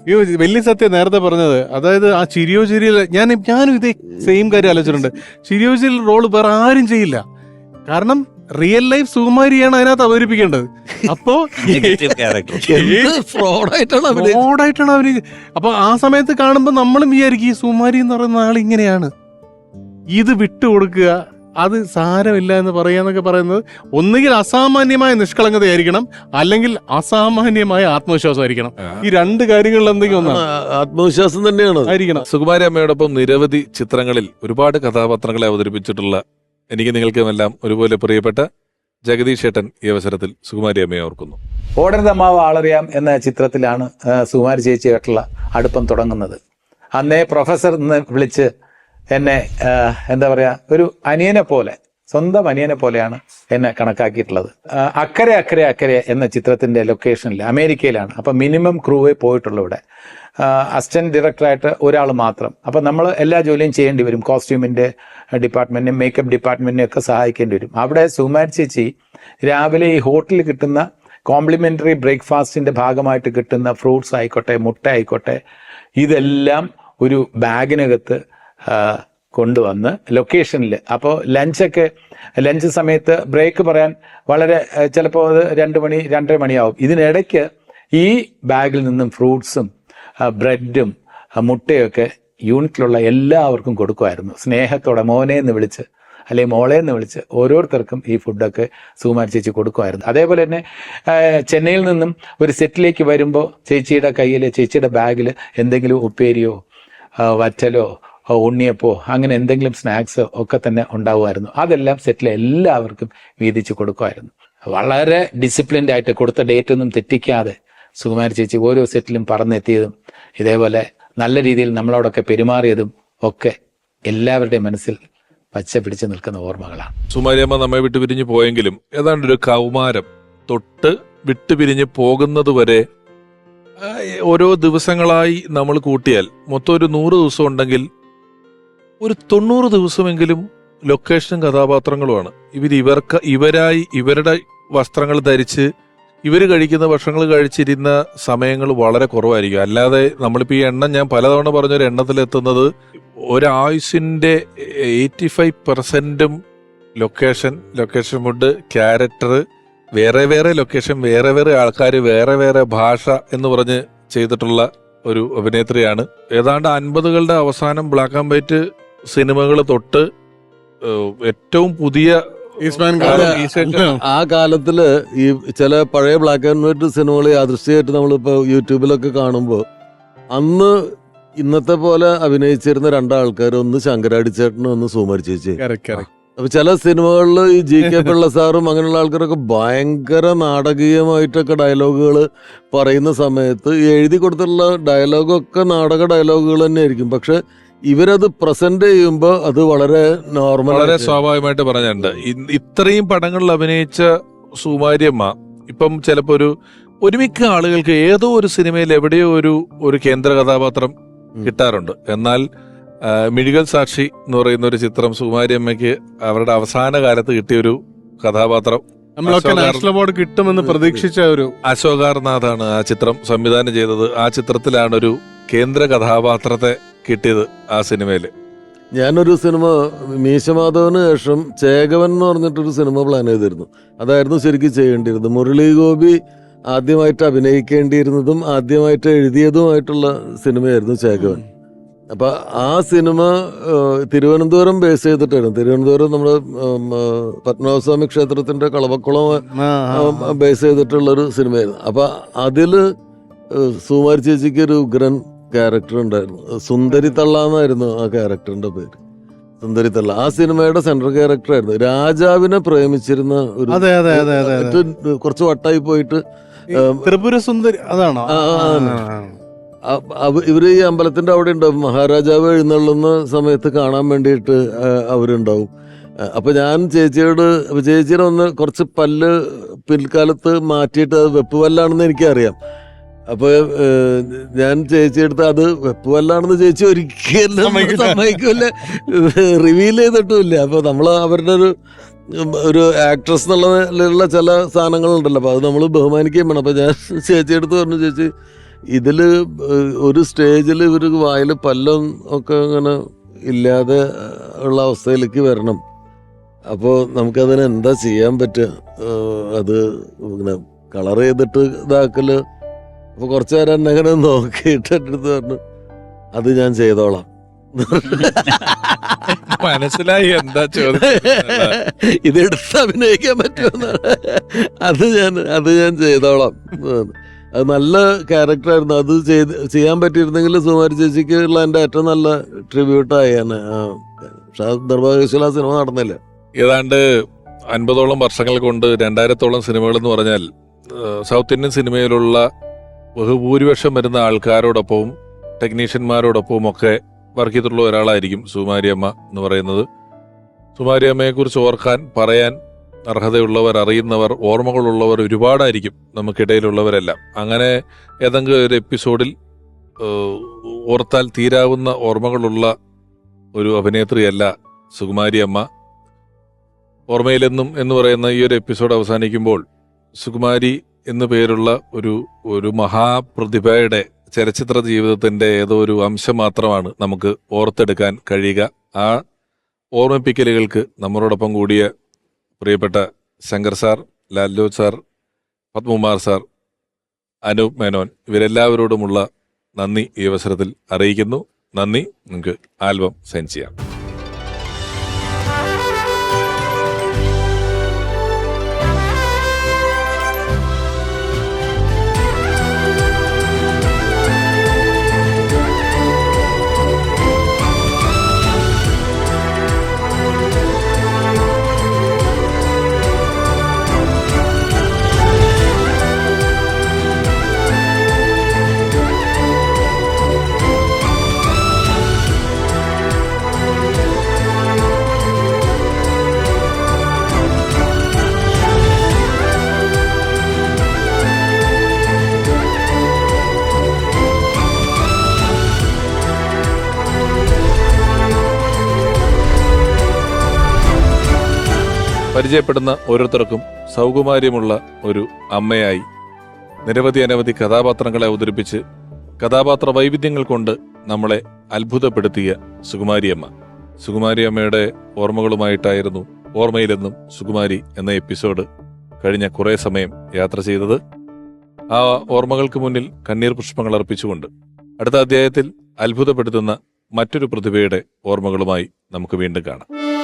അയ്യോ വലിയ സത്യം നേരത്തെ പറഞ്ഞത്. അതായത് ആ ചിരിയോ ചിരിയിൽ ഞാൻ ഞാനും ഇതേ സെയിം കാര്യം ആലോചിച്ചിട്ടുണ്ട്. ചിരിയോ ചിരിയിൽ റോൾ വേറെ ആരും ചെയ്യില്ല. കാരണം റിയൽ ലൈഫ് സുകുമാരിയാണ് അതിനകത്ത് അവതരിപ്പിക്കേണ്ടത്. അപ്പോ ഫ്രോഡായിട്ടാണ് അവർ അപ്പൊ ആ സമയത്ത് കാണുമ്പോ നമ്മളും വിചാരിക്കും ഈ സുകുമാരി എന്ന് പറയുന്ന ആൾ ഇങ്ങനെയാണ്. ഇത് വിട്ടുകൊടുക്കുക അത് സാരമില്ല എന്ന് പറയാന്നൊക്കെ പറയുന്നത് ഒന്നുകിൽ അസാമാന്യമായ നിഷ്കളങ്കതയായിരിക്കണം അല്ലെങ്കിൽ അസാമാന്യമായ ആത്മവിശ്വാസമായിരിക്കണം. ഈ രണ്ട് കാര്യങ്ങളിൽ എന്തെങ്കിലും ഒന്നാണ്. ആത്മവിശ്വാസം തന്നെയാണ്. ആയിരിക്കണം. സുകുമാരി അമ്മയോടൊപ്പം നിരവധി ചിത്രങ്ങളിൽ ഒരുപാട് കഥാപാത്രങ്ങളെ അവതരിപ്പിച്ചിട്ടുള്ള എനിക്ക് നിങ്ങൾക്കുമെല്ലാം ഒരുപോലെ പ്രിയപ്പെട്ട ജഗദീഷ് ഏട്ടൻ ഈ അവസരത്തിൽ സുകുമാരി അമ്മയെ ഓർക്കുന്നു. ഓടരുതമ്മാവ് ആളറിയാം എന്ന ചിത്രത്തിലാണ് സുകുമാരി ചേച്ചിയായിട്ടുള്ള അടുപ്പം തുടങ്ങുന്നത്. അന്നേ പ്രൊഫസർ എന്ന് വിളിച്ച് എന്നെ എന്താ പറയുക ഒരു അനിയനെ പോലെ സ്വന്തം അനിയനെ പോലെയാണ് എന്നെ കണക്കാക്കിയിട്ടുള്ളത്. അക്കരെ അക്കരെ അക്കരെ എന്ന ചിത്രത്തിന്റെ ലൊക്കേഷനിൽ അമേരിക്കയിലാണ്. അപ്പം മിനിമം ക്രൂവേ പോയിട്ടുള്ളൂ ഇവിടെ. അസിസ്റ്റന്റ് ഡയറക്ടറായിട്ട് ഒരാൾ മാത്രം. അപ്പം നമ്മൾ എല്ലാ ജോലിയും ചെയ്യേണ്ടി വരും. കോസ്റ്റ്യൂമിന്റെ ഡിപ്പാർട്ട്മെന്റിനും മേക്കപ്പ് ഡിപ്പാർട്ട്മെന്റിനും ഒക്കെ സഹായിക്കേണ്ടി വരും. അവിടെ സുകുമാരി ചേച്ചി രാവിലെ ഈ ഹോട്ടലിൽ കിട്ടുന്ന കോംപ്ലിമെന്ററി ബ്രേക്ക്ഫാസ്റ്റിന്റെ ഭാഗമായിട്ട് കിട്ടുന്ന ഫ്രൂട്ട്സ് ആയിക്കോട്ടെ മുട്ട ആയിക്കോട്ടെ ഇതെല്ലാം ഒരു ബാഗിനകത്ത് കൊണ്ടുവന്ന് ലൊക്കേഷനിൽ അപ്പോൾ ലഞ്ചൊക്കെ ലഞ്ച് സമയത്ത് ബ്രേക്ക് പറയാൻ വളരെ ചിലപ്പോൾ അത് രണ്ട് മണി രണ്ടര മണിയാവും. ഇതിനിടയ്ക്ക് ഈ ബാഗിൽ നിന്നും ഫ്രൂട്ട്സും ബ്രെഡും മുട്ടയൊക്കെ യൂണിറ്റിലുള്ള എല്ലാവർക്കും കൊടുക്കുമായിരുന്നു. സ്നേഹത്തോടെ മോനെ എന്ന് വിളിച്ച് അല്ലെങ്കിൽ മോളെ എന്ന് വിളിച്ച് ഓരോരുത്തർക്കും ഈ ഫുഡൊക്കെ സുകുമാരി ചേച്ചി കൊടുക്കുമായിരുന്നു. അതേപോലെ തന്നെ ചെന്നൈയിൽ നിന്നും ഒരു സെറ്റിലേക്ക് വരുമ്പോൾ ചേച്ചിയുടെ കയ്യിൽ ചേച്ചിയുടെ ബാഗിൽ എന്തെങ്കിലും ഉപ്പേരിയോ വറ്റലോ ഉണ്ണിയപ്പോ അങ്ങനെ എന്തെങ്കിലും സ്നാക്സ് ഒക്കെ തന്നെ ഉണ്ടാവുമായിരുന്നു. അതെല്ലാം സെറ്റിൽ എല്ലാവർക്കും വീതിച്ച് കൊടുക്കുമായിരുന്നു. വളരെ ഡിസിപ്ലിൻഡ് ആയിട്ട് കൊടുത്ത ഡേറ്റ് ഒന്നും തെറ്റിക്കാതെ സുകുമാരി ചേച്ചി ഓരോ സെറ്റിലും പറന്നെത്തിയതും ഇതേപോലെ നല്ല രീതിയിൽ നമ്മളോടൊക്കെ പെരുമാറിയതും ഒക്കെ എല്ലാവരുടെയും മനസ്സിൽ പച്ച പിടിച്ച് നിൽക്കുന്ന ഓർമ്മകളാണ്. സുമാരിയമ്മ നമ്മെ വിട്ടു പിരിഞ്ഞു പോയെങ്കിലും ഏതാണ്ട് ഒരു കൗമാരം തൊട്ട് വിട്ടു പിരിഞ്ഞു പോകുന്നത് വരെ ഓരോ ദിവസങ്ങളായി നമ്മൾ കൂട്ടിയാൽ മൊത്തം ഒരു നൂറ് ദിവസം ഉണ്ടെങ്കിൽ ഒരു തൊണ്ണൂറ് ദിവസമെങ്കിലും ലൊക്കേഷനും കഥാപാത്രങ്ങളുമാണ്. ഇവർ ഇവർക്ക് ഇവരായി ഇവരുടെ വസ്ത്രങ്ങൾ ധരിച്ച് ഇവർ കഴിക്കുന്ന ഭക്ഷണങ്ങൾ കഴിച്ചിരുന്ന സമയങ്ങൾ വളരെ കുറവായിരിക്കും. അല്ലാതെ നമ്മളിപ്പോൾ ഈ എണ്ണം ഞാൻ പലതവണ പറഞ്ഞൊരു എണ്ണത്തിലെത്തുന്നത് ഒരായുസിന്റെ എയ്റ്റി ഫൈവ് പെർസെന്റും ലൊക്കേഷൻ ലൊക്കേഷൻ ഫുഡ് ക്യാരക്ടർ വേറെ വേറെ ലൊക്കേഷൻ വേറെ വേറെ ആൾക്കാർ വേറെ വേറെ ഭാഷ എന്ന് പറഞ്ഞ് ചെയ്തിട്ടുള്ള ഒരു അഭിനേത്രിയാണ്. ഏതാണ്ട് അൻപതുകളുടെ അവസാനം ബ്ലാക്ക് ആൻഡ് വൈറ്റ് സിനിമകൾ തൊട്ട് ഏറ്റവും പുതിയ ആ കാലത്തിൽ ഈ ചില പഴയ ബ്ലാക്ക് ആൻഡ് വൈറ്റ് സിനിമകൾ യാദൃശ്യമായിട്ട് നമ്മളിപ്പോ യൂട്യൂബിലൊക്കെ കാണുമ്പോൾ അന്ന് ഇന്നത്തെ പോലെ അഭിനയിച്ചിരുന്ന രണ്ടാൾക്കാർ ഒന്ന് ശങ്കരാടിച്ചേട്ടനും ഒന്ന് സുമാരി ചേച്ചി. അപ്പൊ ചില സിനിമകളിൽ ഈ ജി കെ പിള്ള സാറും അങ്ങനെയുള്ള ആൾക്കാരൊക്കെ ഭയങ്കര നാടകീയമായിട്ടൊക്കെ ഡയലോഗുകൾ പറയുന്ന സമയത്ത് എഴുതി കൊടുത്തിട്ടുള്ള ഡയലോഗൊക്കെ നാടക ഡയലോഗുകൾ തന്നെ ആയിരിക്കും പക്ഷെ ഇവരത് പ്രസന്റ് ചെയ്യുമ്പോൾ അത് വളരെ നോർമൽ വളരെ സ്വാഭാവികമായിട്ട് പറഞ്ഞിട്ടുണ്ട്. ഇത്രയും പടങ്ങളിൽ അഭിനയിച്ച സുമാര്യമ്മ ഇപ്പം ചിലപ്പോ ഒരു ഒരുമിക്ക ആളുകൾക്ക് ഏതോ ഒരു സിനിമയിൽ എവിടെയോ ഒരു ഒരു കേന്ദ്ര കഥാപാത്രം കിട്ടാറുണ്ട്. എന്നാൽ മിഴികൾ സാക്ഷി എന്ന് പറയുന്ന ഒരു ചിത്രം സുകുമാരിയമ്മയ്ക്ക് അവരുടെ അവസാന കാലത്ത് കിട്ടിയ ഒരു കഥാപാത്രം. നമ്മളൊക്കെ നാഷണൽ അവാർഡ് കിട്ടുമെന്ന് പ്രതീക്ഷിച്ച ഒരു അശോകാർനാഥാണ് ആ ചിത്രം സംവിധാനം ചെയ്തത്. ആ ചിത്രത്തിലാണ് ഒരു കേന്ദ്ര കഥാപാത്രത്തെ കിട്ടിയത് ആ സിനിമയിൽ ഞാനൊരു സിനിമ മീശമാധവന് ശേഷം ചേകവൻ എന്ന് പറഞ്ഞിട്ടൊരു സിനിമ പ്ലാൻ ചെയ്തിരുന്നു. അതായിരുന്നു ശരിക്കും ചെയ്യേണ്ടിയിരുന്നത്. മുരളി ഗോപി ആദ്യമായിട്ട് അഭിനയിക്കേണ്ടിയിരുന്നതും ആദ്യമായിട്ട് എഴുതിയതുമായിട്ടുള്ള സിനിമയായിരുന്നു ചേകവൻ. അപ്പോൾ ആ സിനിമ തിരുവനന്തപുരം ബേസ് ചെയ്തിട്ടായിരുന്നു. തിരുവനന്തപുരം നമ്മുടെ പത്മനാഭസ്വാമി ക്ഷേത്രത്തിന്റെ കളവക്കുളം ബേസ് ചെയ്തിട്ടുള്ളൊരു സിനിമയായിരുന്നു. അപ്പോൾ അതിൽ സുമാരി ചേച്ചിക്ക് ഒരു ഉഗ്രൻ ക്യാരക്ടർ ഉണ്ടായിരുന്നു. സുന്ദരി തള്ള എന്നായിരുന്നു ആ ക്യാരക്ടറിന്റെ പേര്. സുന്ദരി തള്ള ആ സിനിമയുടെ സെൻട്രൽ ക്യാരക്ടർ ആയിരുന്നു. രാജാവിനെ പ്രേമിച്ചിരുന്ന ഒരു അതെ അതെ അതെ അതെ കുറച്ച് വട്ടായി പോയിട്ട് ത്രിപുര സുന്ദരി അതാണോ? ഇവർ ഈ അമ്പലത്തിന്റെ അവിടെ ഉണ്ടാവും. മഹാരാജാവ് എഴുന്നള്ളുന്ന സമയത്ത് കാണാൻ വേണ്ടിയിട്ട് അവരുണ്ടാവും. അപ്പൊ ഞാൻ ചേച്ചിയോട് ചേച്ചിയുടെ ഒന്ന് കുറച്ച് പല്ല് പിൽക്കാലത്ത് മാറ്റിയിട്ട് അത് വെപ്പ് പല്ലാണെന്ന് എനിക്കറിയാം. അപ്പൊ ഏഹ്, ഞാൻ ചേച്ചിയെടുത്ത് അത് വെപ്പുവല്ലാണെന്ന് ചേച്ചി ഒരിക്കലും സമ്മതിക്കില്ല. റിവീൽ ചെയ്തിട്ടുമില്ല. അപ്പോൾ നമ്മൾ അവരുടെ ഒരു ഒരു ആക്ട്രസ് എന്നുള്ള ചില സാധനങ്ങളുണ്ടല്ലോ. അപ്പൊ അത് നമ്മൾ ബഹുമാനിക്കുകയും വേണം. അപ്പൊ ഞാൻ ചേച്ചിയെടുത്ത് പറഞ്ഞു ചേച്ചി ഇതിൽ ഒരു സ്റ്റേജിൽ ഇവർ വായിൽ പല്ലും ഒക്കെ അങ്ങനെ ഇല്ലാതെ ഉള്ള അവസ്ഥയിലേക്ക് വരണം. അപ്പോൾ നമുക്കതിന് എന്താ ചെയ്യാൻ പറ്റുക? അത് ഇങ്ങനെ കളർ ചെയ്തിട്ട് ഇതാക്കൽ അപ്പോൾ കുറച്ച് നേരം എന്നെ അങ്ങനെ നോക്കിയിട്ട് എന്റെ അടുത്ത് പറഞ്ഞു അത് ഞാൻ ചെയ്തോളാം. മനസ്സിലായി എന്താ ചോദ്യം? ഇത് എടുത്ത് അഭിനയിക്കാൻ പറ്റുമെന്നാണ്. അത് ഞാൻ അത് ഞാൻ ചെയ്തോളാം അത് നല്ല ക്യാരക്ടറായിരുന്നു അത് ചെയ്ത് ചെയ്യാൻ പറ്റിയിരുന്നെങ്കിൽ സുമാരി ചേച്ചിക്ക് ഉള്ള എന്റെ ഏറ്റവും നല്ല ട്രിബ്യൂട്ടായി ആയാണ് പക്ഷെ അത് സിനിമ നടന്നില്ല. ഏതാണ്ട് അൻപതോളം വർഷങ്ങൾ കൊണ്ട് രണ്ടായിരത്തോളം സിനിമകൾ എന്ന് പറഞ്ഞാൽ സൗത്ത് ഇന്ത്യൻ സിനിമയിലുള്ള ബഹുഭൂരിപക്ഷം വരുന്ന ആൾക്കാരോടൊപ്പവും ടെക്നീഷ്യന്മാരോടൊപ്പവും ഒക്കെ വർക്ക് ചെയ്തിട്ടുള്ള ഒരാളായിരിക്കും സുമാരിയമ്മ എന്ന് പറയുന്നത്. സുമാരിയമ്മയെ കുറിച്ച് ഓർക്കാൻ പറയാൻ അർഹതയുള്ളവർ അറിയുന്നവർ ഓർമ്മകളുള്ളവർ ഒരുപാടായിരിക്കും നമുക്കിടയിലുള്ളവരെല്ലാം. അങ്ങനെ ഏതെങ്കിലും ഒരു എപ്പിസോഡിൽ ഓർത്താൽ തീരാവുന്ന ഓർമ്മകളുള്ള ഒരു അഭിനേത്രിയല്ല സുകുമാരിയമ്മ. ഓർമ്മയിലെന്നും എന്ന് പറയുന്ന ഈ ഒരു എപ്പിസോഡ് അവസാനിക്കുമ്പോൾ സുകുമാരി എന്നു പേരുള്ള ഒരു ഒരു മഹാപ്രതിഭയുടെ ചലച്ചിത്ര ജീവിതത്തിന്റെ ഏതോ ഒരു അംശം മാത്രമാണ് നമുക്ക് ഓർത്തെടുക്കാൻ കഴിയുക. ആ ഓർമ്മിപ്പിക്കലുകൾക്ക് നമ്മളോടൊപ്പം കൂടിയ പ്രിയപ്പെട്ട Shankar sir Lalu sir Padmakumar sir Anoop Menon ഇവരെല്ലാവരോടുമുള്ള നന്ദി ഈ അവസരത്തിൽ അറിയിക്കുന്നു. നന്ദി. നിങ്ങൾക്ക് ആൽബം സെൻഡ് ചെയ്യാം. പരിചയപ്പെടുന്ന ഓരോരുത്തർക്കും സൗകുമാര്യമുള്ള ഒരു അമ്മയായി. നിരവധി അനവധി കഥാപാത്രങ്ങളെ അവതരിപ്പിച്ച് കഥാപാത്ര വൈവിധ്യങ്ങൾ കൊണ്ട് നമ്മളെ അത്ഭുതപ്പെടുത്തിയ സുകുമാരിയമ്മ. സുകുമാരിയമ്മയുടെ ഓർമ്മകളുമായിട്ടായിരുന്നു ഓർമ്മയിലെന്നും സുകുമാരി എന്ന എപ്പിസോഡ് കഴിഞ്ഞ കുറേ സമയം യാത്ര ചെയ്തത്. ആ ഓർമ്മകൾക്ക് മുന്നിൽ കണ്ണീർ പുഷ്പങ്ങൾ അർപ്പിച്ചുകൊണ്ട് അടുത്ത അധ്യായത്തിൽ അത്ഭുതപ്പെടുത്തുന്ന മറ്റൊരു പ്രതിഭയുടെ ഓർമ്മകളുമായി നമുക്ക് വീണ്ടും കാണാം.